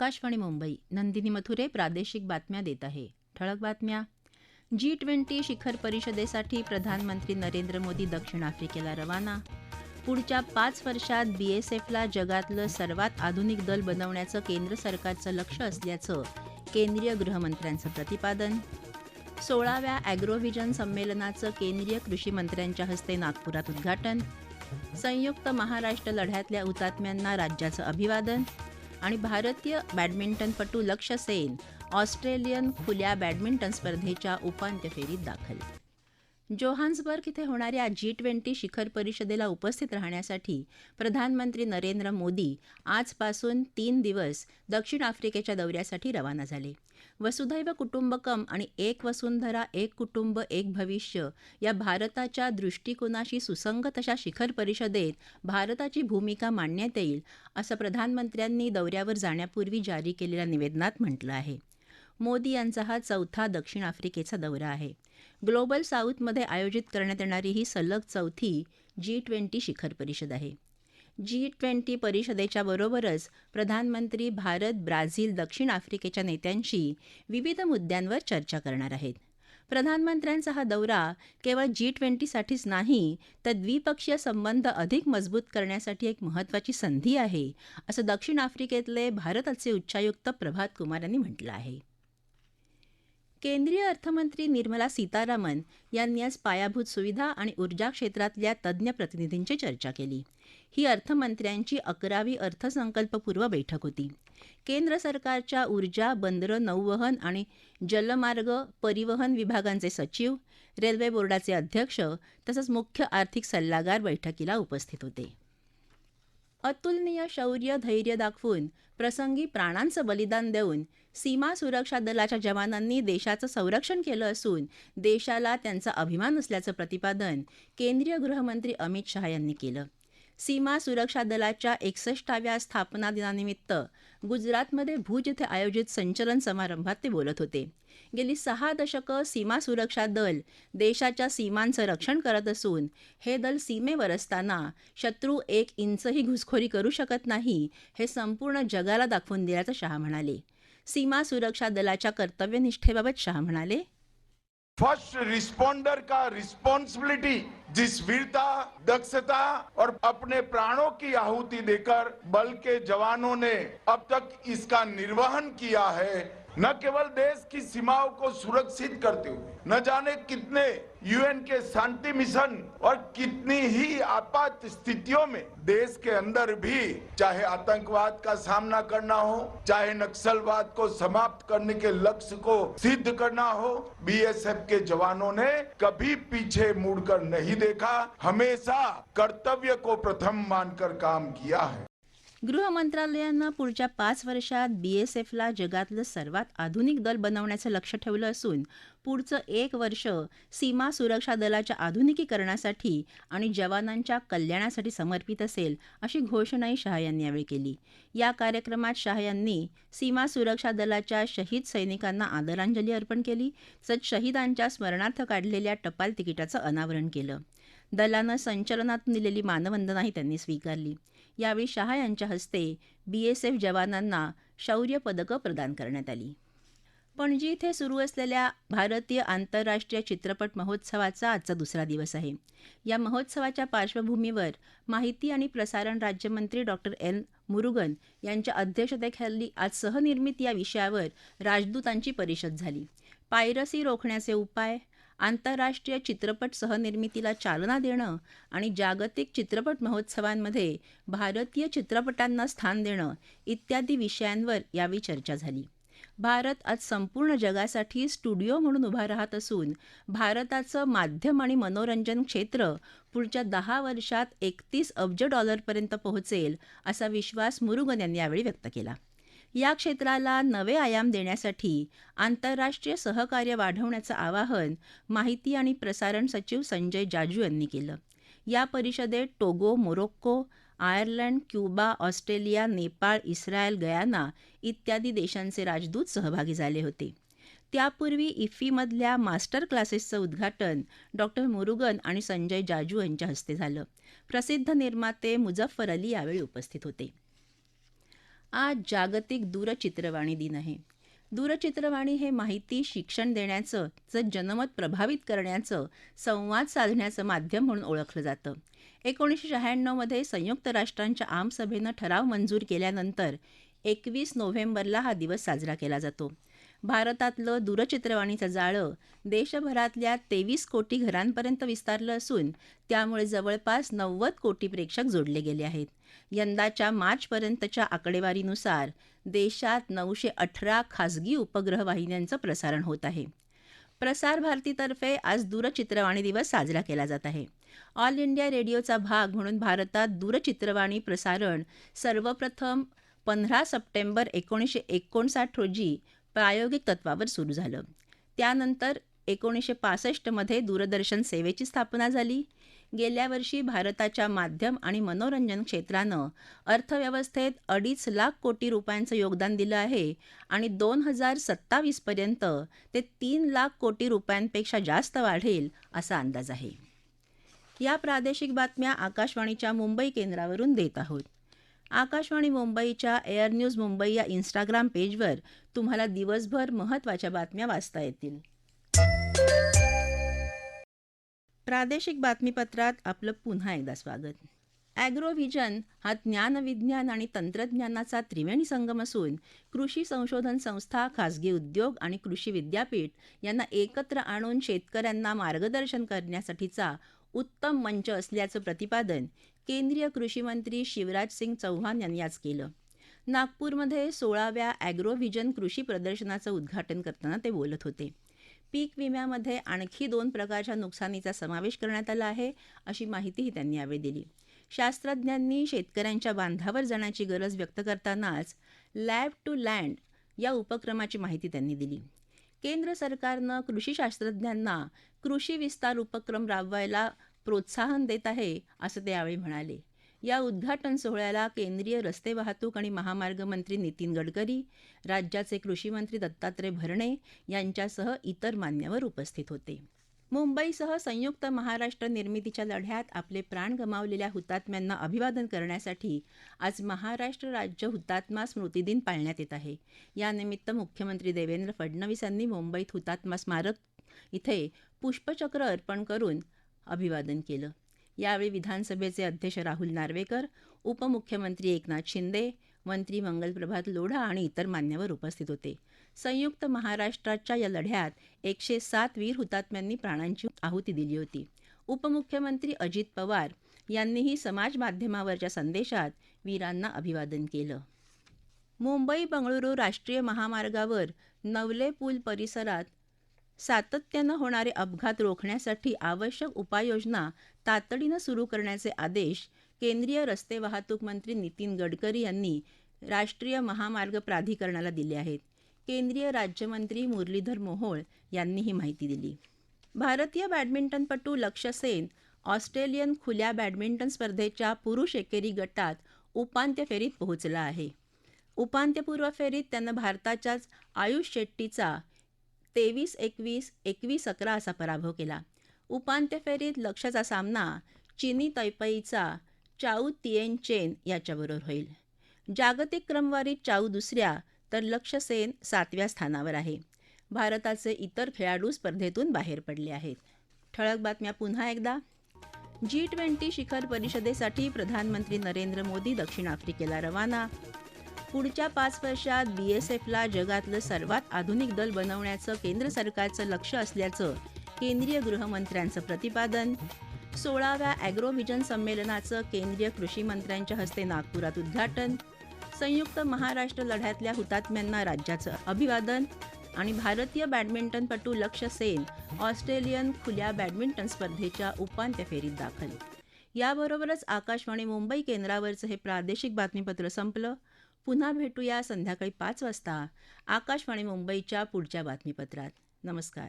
आकाशवाणी मुंबई नंदिनी मथुरे प्रादेशिक बातम्या देत आहे. ठळक बातम्या. जी ट्वेंटी शिखर परिषदेसाठी प्रधानमंत्री नरेंद्र मोदी दक्षिण आफ्रिकेला रवाना. पुढच्या पाच वर्षात बीएसएफला जगातलं सर्वात आधुनिक दल बनवण्याचं केंद्र सरकारचं लक्ष असल्याचं केंद्रीय गृहमंत्र्यांचं प्रतिपादन. सोळाव्या ॲग्रोव्हिजन संमेलनाचं केंद्रीय कृषी मंत्र्यांच्या हस्ते नागपुरात उद्घाटन. संयुक्त महाराष्ट्र लढ्यातल्या हुतात्म्यांना राज्याचं अभिवादन. आणि भारतीय बॅडमिंटनपटू लक्ष्य सेन ऑस्ट्रेलियन खुल्या बॅडमिंटन स्पर्धेच्या उपांत्य फेरीत दाखल. जोहान्सबर्ग इथे होणाऱ्या जी ट्वेंटी शिखर परिषदेला उपस्थित राहण्यासाठी प्रधानमंत्री नरेंद्र मोदी आजपासून तीन दिवस दक्षिण आफ्रिकेच्या दौऱ्यासाठी रवाना झाले. वसुधैव कुटुंबकम आणि एक वसुंधरा एक कुटुंब एक भविष्य या भारताच्या दृष्टिकोनाशी सुसंगत अशा शिखर परिषदेत भारताची भूमिका मांडण्यात येईल असं प्रधानमंत्र्यांनी दौऱ्यावर जाण्यापूर्वी जारी केलेल्या निवेदनात म्हटलं आहे. मोदी यांचा हा चौथा दक्षिण आफ्रिकेचा दौरा आहे. ग्लोबल साऊथमध्ये आयोजित करण्यात येणारी ही सलग चौथी जी ट्वेंटी शिखर परिषद आहे. जी ट्वेंटी परिषदेच्या बरोबरच प्रधानमंत्री भारत ब्राझील दक्षिण आफ्रिकेच्या नेत्यांशी विविध मुद्द्यांवर चर्चा करणार आहेत. प्रधानमंत्र्यांचा हा दौरा केवळ जी ट्वेंटीसाठीच नाही तर द्विपक्षीय संबंध अधिक मजबूत करण्यासाठी एक महत्त्वाची संधी आहे असं दक्षिण आफ्रिकेतले भारताचे उच्चायुक्त प्रभात कुमार यांनी म्हटलं आहे. केंद्रीय अर्थमंत्री निर्मला सीतारामन यांनी आज पायाभूत सुविधा आणि ऊर्जा क्षेत्रातल्या तज्ज्ञ प्रतिनिधींची चर्चा केली. ही अर्थमंत्र्यांची अकरावी अर्थसंकल्पपूर्व बैठक होती. केंद्र सरकारच्या ऊर्जा बंदरं नौवहन आणि जलमार्ग परिवहन विभागांचे सचिव रेल्वे बोर्डाचे अध्यक्ष तसंच मुख्य आर्थिक सल्लागार बैठकीला उपस्थित होते. अतुलनीय शौर्य धैर्य दाखवून प्रसंगी प्राणांचं बलिदान देऊन सीमा सुरक्षा दलाच्या जवानांनी देशाचं संरक्षण केलं असून देशाला त्यांचा अभिमान असल्याचं प्रतिपादन केंद्रीय गृहमंत्री अमित शहा यांनी केलं. सीमा सुरक्षा दलाच्या एकसष्टाव्या स्थापना दिनानिमित्त गुजरातमध्ये भुज इथे आयोजित संचलन समारंभात ते बोलत होते. गेली सहा दशकं सीमा सुरक्षा दल देशाच्या सीमांचं रक्षण करत असून हे दल सीमेवर असताना शत्रू एक इंचही घुसखोरी करू शकत नाही हे संपूर्ण जगाला दाखवून दिल्याचं शहा म्हणाले. सीमा सुरक्षा दलाच्या कर्तव्यनिष्ठेबाबत शहा म्हणाले फ़र्स्ट रिस्पोंडर का रिस्पॉन्सिबिलिटी जिस वीरता, दक्षता और अपने प्राणों की आहुति देकर बल के जवानों ने अब तक इसका निर्वहन किया है न केवल देश की सीमाओं को सुरक्षित करते हुए, न जाने कितने यूएन के शांति मिशन और कितनी ही आपात स्थितियों में देश के अंदर भी चाहे आतंकवाद का सामना करना हो, चाहे नक्सलवाद को समाप्त करने के लक्ष्य को सिद्ध करना हो बीएसएफ के जवानों ने कभी पीछे मुड़कर नहीं देखा। हमेशा कर्तव्य को प्रथम मानकर काम किया है। गृह मंत्रालयानं पुढच्या पाच वर्षात बीएसएफला जगातलं सर्वात आधुनिक दल बनवण्याचं लक्ष ठेवलं असून पुढचं एक वर्ष सीमा सुरक्षा दलाच्या आधुनिकीकरणासाठी आणि जवानांच्या कल्याणासाठी समर्पित असेल अशी घोषणाही शहा यांनी यावेळी केली. या कार्यक्रमात शहा यांनी सीमा सुरक्षा दलाच्या शहीद सैनिकांना आदरांजली अर्पण केली तसंच शहीदांच्या स्मरणार्थ काढलेल्या टपाल तिकिटाचं अनावरण केलं. दलानं संचलनातून दिलेली मानवंदनाही त्यांनी स्वीकारली. यावेळी शहा यांच्या हस्ते बीएसएफ जवानांना शौर्य पदकं प्रदान करण्यात आली. पणजी इथे सुरू असलेल्या भारतीय आंतरराष्ट्रीय चित्रपट महोत्सवाचा आजचा दुसरा दिवस आहे. या महोत्सवाच्या पार्श्वभूमीवर माहिती आणि प्रसारण राज्यमंत्री डॉक्टर एन. मुरुगन यांच्या अध्यक्षतेखाली आज सहनिर्मित या विषयावर राजदूतांची परिषद झाली. पायरसी रोखण्याचे उपाय आंतरराष्ट्रीय चित्रपट सहनिर्मितीला चालना देणं आणि जागतिक चित्रपट महोत्सवांमध्ये भारतीय चित्रपटांना स्थान देणं इत्यादी विषयांवर यावेळी चर्चा झाली. भारत आज संपूर्ण जगासाठी स्टुडिओ म्हणून उभा राहत असून भारताचं माध्यम आणि मनोरंजन क्षेत्र पुढच्या दहा वर्षात एकतीस अब्ज डॉलरपर्यंत पोहोचेल असा विश्वास मुरुगन यांनी यावेळी व्यक्त केला. या क्षेत्राला नवे आयाम देण्यासाठी आंतरराष्ट्रीय सहकार्य वाढवण्याचं आवाहन माहिती आणि प्रसारण सचिव संजय जाजू यांनी केलं. या परिषदेत Togo Morocco Ireland Cuba Australia Nepal Israel Guyana इत्यादी देशांचे राजदूत सहभागी झाले होते. त्यापूर्वी इफ्फीमधल्या मास्टर क्लासेसचं उद्घाटन डॉक्टर मुरुगन आणि संजय जाजू यांच्या हस्ते झालं. प्रसिद्ध निर्माते मुझफ्फर अली यावेळी उपस्थित होते. आज जागतिक दूरचित्रवाणी दिन आहे. दूरचित्रवाणी हे माहिती शिक्षण देण्याचं च जनमत प्रभावित करण्याचं संवाद साधण्याचं माध्यम म्हणून ओळखलं जातं. एकोणीसशे शहाण्णवमध्ये संयुक्त राष्ट्रांच्या आमसभेनं ठराव मंजूर केल्यानंतर एकवीस नोव्हेंबरला हा दिवस साजरा केला जातो. भारतातलं दूरचित्रवाणीचं जाळं देशभरातल्या तेवीस कोटी घरांपर्यंत विस्तारलं असून त्यामुळे जवळपास नव्वद कोटी प्रेक्षक जोडले गेले आहेत. यंदाच्या मार्चपर्यंतच्या आकडेवारीनुसार देशात नऊशे अठरा खासगी उपग्रह वाहिन्यांचं प्रसारण होत आहे. प्रसार भारतीतर्फे आज दूरचित्रवाणी दिवस साजरा केला जात आहे. ऑल इंडिया रेडिओचा भाग म्हणून भारतात दूरचित्रवाणी प्रसारण सर्वप्रथम पंधरा सप्टेंबर एकोणीसशे एकोणसाठ रोजी प्रायोगिक तत्वावर सुरू झालं. त्यानंतर एकोणीसशे पासष्टमध्ये दूरदर्शन सेवेची स्थापना झाली. गेल्या वर्षी भारताच्या माध्यम आणि मनोरंजन क्षेत्रानं अर्थव्यवस्थेत अडीच लाख कोटी रुपयांचं योगदान दिलं आहे आणि दोन हजार सत्तावीसपर्यंत ते तीन लाख कोटी रुपयांपेक्षा जास्त वाढेल असा अंदाज आहे. या प्रादेशिक बातम्या आकाशवाणीच्या मुंबई केंद्रावरून देत आहोत. आकाशवाणी मुंबईच्या एअर न्यूज मुंबई या इंस्टाग्राम पेजवर तुम्हाला दिवसभर महत्त्वाच्या बातम्या वाचता येतील. प्रादेशिक बातमीपत्रात आपलं पुन्हा एकदा स्वागत. ॲग्रोव्हिजन हा ज्ञानविज्ञान आणि तंत्रज्ञानाचा त्रिवेणी संगम असून कृषी संशोधन संस्था खासगी उद्योग आणि कृषी विद्यापीठ यांना एकत्र आणून शेतकऱ्यांना मार्गदर्शन करण्यासाठीचा उत्तम मंच असल्याचं प्रतिपादन केंद्रीय कृषी मंत्री शिवराज सिंग चौहान यांनी आज केलं. नागपूरमध्ये सोळाव्या ॲग्रोव्हिजन कृषी प्रदर्शनाचं उद्घाटन करताना ते बोलत होते. पीक विम्यामध्ये आणखी दोन प्रकारच्या नुकसानीचा समावेश करण्यात आला आहे अशी माहितीही त्यांनी यावेळी दिली. शास्त्रज्ञांनी शेतकऱ्यांच्या बांधावर जाण्याची गरज व्यक्त करतानाच लॅब टू लँड या उपक्रमाची माहिती त्यांनी दिली. केंद्र सरकारनं कृषी शास्त्रज्ञांना कृषी विस्तार उपक्रम राबवायला प्रोत्साहन देत आहे असं ते यावेळी म्हणाले. या उद्घाटन सोहळ्याला केंद्रीय रस्ते वाहतूक आणि महामार्ग मंत्री नितीन गडकरी राज्याचे कृषी मंत्री दत्तात्रय भरणे यांच्यासह इतर मान्यवर उपस्थित होते. मुंबईसह संयुक्त महाराष्ट्र निर्मितीच्या लढ्यात आपले प्राण गमावलेल्या हुतात्म्यांना अभिवादन करण्यासाठी आज महाराष्ट्र राज्य हुतात्मा स्मृती दिन पाळण्यात येत आहे. यानिमित्त मुख्यमंत्री देवेंद्र फडणवीस यांनी मुंबईत हुतात्मा स्मारक इथे पुष्पचक्र अर्पण करून अभिवादन केलं. यावेळी विधानसभेचे अध्यक्ष राहुल नार्वेकर उपमुख्यमंत्री एकनाथ शिंदे मंत्री मंगलप्रभात लोढा आणि इतर मान्यवर उपस्थित होते. संयुक्त महाराष्ट्राच्या या लढ्यात एकशे सात वीर हुतात्म्यांनी प्राणांची आहुती दिली होती. उपमुख्यमंत्री अजित पवार यांनीही समाज माध्यमावरच्या संदेशात वीरांना अभिवादन केलं. मुंबई बंगळुरू राष्ट्रीय महामार्गावर नवले पूल परिसरात सातत्यानं होणारे अपघात रोखण्यासाठी आवश्यक उपाययोजना तातडीनं सुरू करण्याचे आदेश केंद्रीय रस्ते वाहतूक मंत्री नितीन गडकरी यांनी राष्ट्रीय महामार्ग प्राधिकरणाला दिले आहेत. केंद्रीय राज्यमंत्री मुरलीधर मोहोळ यांनी ही माहिती दिली. भारतीय बॅडमिंटनपटू लक्ष्य सेन ऑस्ट्रेलियन खुल्या बॅडमिंटन स्पर्धेच्या पुरुष एकेरी गटात उपांत्य फेरीत पोहोचला आहे. उपांत्यपूर्व फेरीत त्यानं भारताच्याच आयुष शेट्टीचा तेवीस एकवीस एकवीस अकरा असा पराभव केला. उपांत्य फेरीत लक्ष्याचा सामना चिनी तैपईचा चाऊ तिएन चेन याच्याबरोबर होईल. जागतिक क्रमवारीत चाऊ दुसऱ्या तर लक्ष्य सेन सातव्या स्थानावर आहे. भारताचे इतर खेळाडू स्पर्धेतून बाहेर पडले आहेत. ठळक बातम्या पुन्हा एकदा. जी ट्वेंटी शिखर परिषदेसाठी प्रधानमंत्री नरेंद्र मोदी दक्षिण आफ्रिकेला रवाना. पुढच्या पाच वर्षात बी एस एफला जगातलं सर्वात आधुनिक दल बनवण्याचं केंद्र सरकारचं लक्ष असल्याचं केंद्रीय गृहमंत्र्यांचं प्रतिपादन. सोळाव्या ॲग्रोव्हिजन संमेलनाचं केंद्रीय कृषी मंत्र्यांच्या हस्ते नागपुरात उद्घाटन. संयुक्त महाराष्ट्र लढ्यातल्या हुतात्म्यांना राज्याचं अभिवादन आणि भारतीय बॅडमिंटनपटू लक्ष्य सेन ऑस्ट्रेलियन खुल्या बॅडमिंटन स्पर्धेच्या उपांत्य फेरीत दाखल. याबरोबरच आकाशवाणी मुंबई केंद्रावरचं हे प्रादेशिक बातमीपत्र संपलं. पुन्हा भेटूया संध्याकाळी पाच वाजता आकाशवाणी मुंबईच्या पुढच्या बातमीपत्रात. नमस्कार.